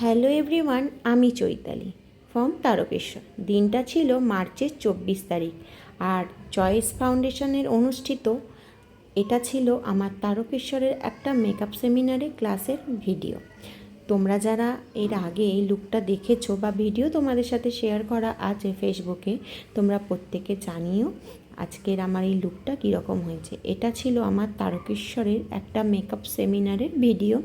Hello everyone, আমি Chaitali from Tarakeswar. দিনটা ছিল মার্চের চব্বিশ তারিখ আর চয়েস ফাউন্ডেশনের অনুষ্ঠিত এটা ছিল আমার তারকেশ্বরের একটা মেকআপ সেমিনারে ক্লাসের ভিডিও তোমরা যারা এর আগে এই লুকটা দেখেছ বা ভিডিও তোমাদের সাথে শেয়ার করা আছে ফেসবুকে তোমরা প্রত্যেকে জানিও। আজকের আমার এই লুকটা কীরকম হয়েছে? এটা ছিল আমার তারকেশ্বরের একটা মেকআপ সেমিনারের ভিডিও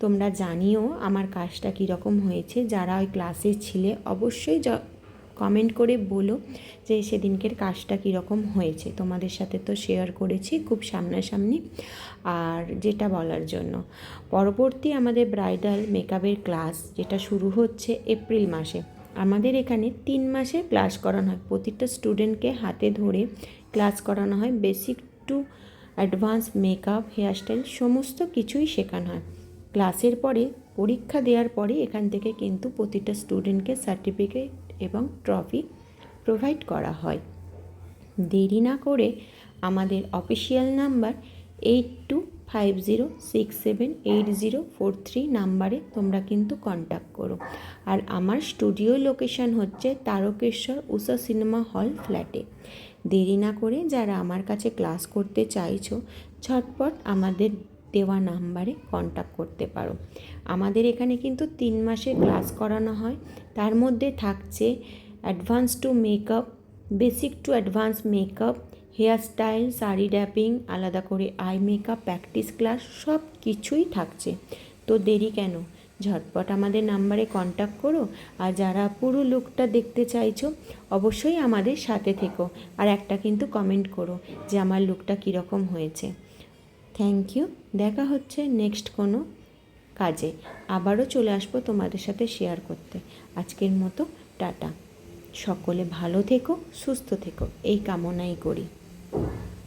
তোমরা জানিও আমার কাজটা কীরকম হয়েছে। যারা ওই ক্লাসে ছিলে, অবশ্যই কমেন্ট করে বলো যে সেদিনকের কাজটা কীরকম হয়েছে। তোমাদের সাথে তো শেয়ার করেছি খুব সামনাসামনি। আর যেটা বলার জন্য, পরবর্তী আমাদের ব্রাইডাল মেকআপের ক্লাস যেটা শুরু হচ্ছে এপ্রিল মাসে। আমাদের এখানে তিন মাসে ক্লাস করানো হয়। প্রতিটা স্টুডেন্টকে হাতে ধরে ক্লাস করানো হয়। Basic to advance makeup, hairstyle সমস্ত কিছুই শেখানো হয়। ক্লাসের পরে, পরীক্ষা দেওয়ার পরে এখান থেকে কিন্তু প্রতিটা স্টুডেন্টকে সার্টিফিকেট এবং ট্রফি প্রোভাইড করা হয়। দেরি না করে আমাদের official number eight two five zero six seven eight zero four three নাম্বারে তোমরা কিন্তু কন্ট্যাক্ট করো। আর আমার স্টুডিও লোকেশন হচ্ছে তারকেশ্বর উষা সিনেমা হল ফ্ল্যাটে দেরি না করে যারা আমার কাছে ক্লাস করতে চাইছো, ঝটপট আমাদের দেওয়া নাম্বারে কন্ট্যাক্ট করতে পারো। আমাদের এখানে কিন্তু তিন মাসে ক্লাস করানো হয়। তার মধ্যে থাকছে advance to makeup basic to advance makeup hairstyle sari draping আলাদা করে আই মেকআপ, প্র্যাকটিস ক্লাস, সব কিছুই থাকছে। তো দেরি কেন? ঝটপট আমাদের নাম্বারে কন্ট্যাক্ট করো আর যারা পুরো লুকটা দেখতে চাইছো, অবশ্যই আমাদের সাথে থেকো আর একটা কিন্তু কমেন্ট করো যে আমার লুকটা কীরকম হয়েছে। থ্যাংক ইউ, দেখা হচ্ছে নেক্সট কোনো কাজে। আবারও চলে আসব তোমাদের সাথে শেয়ার করতে। আজকের মতো টাটা। সকলে ভালো থেকো, সুস্থ থেকো। এই কামনাই করি। Thank you.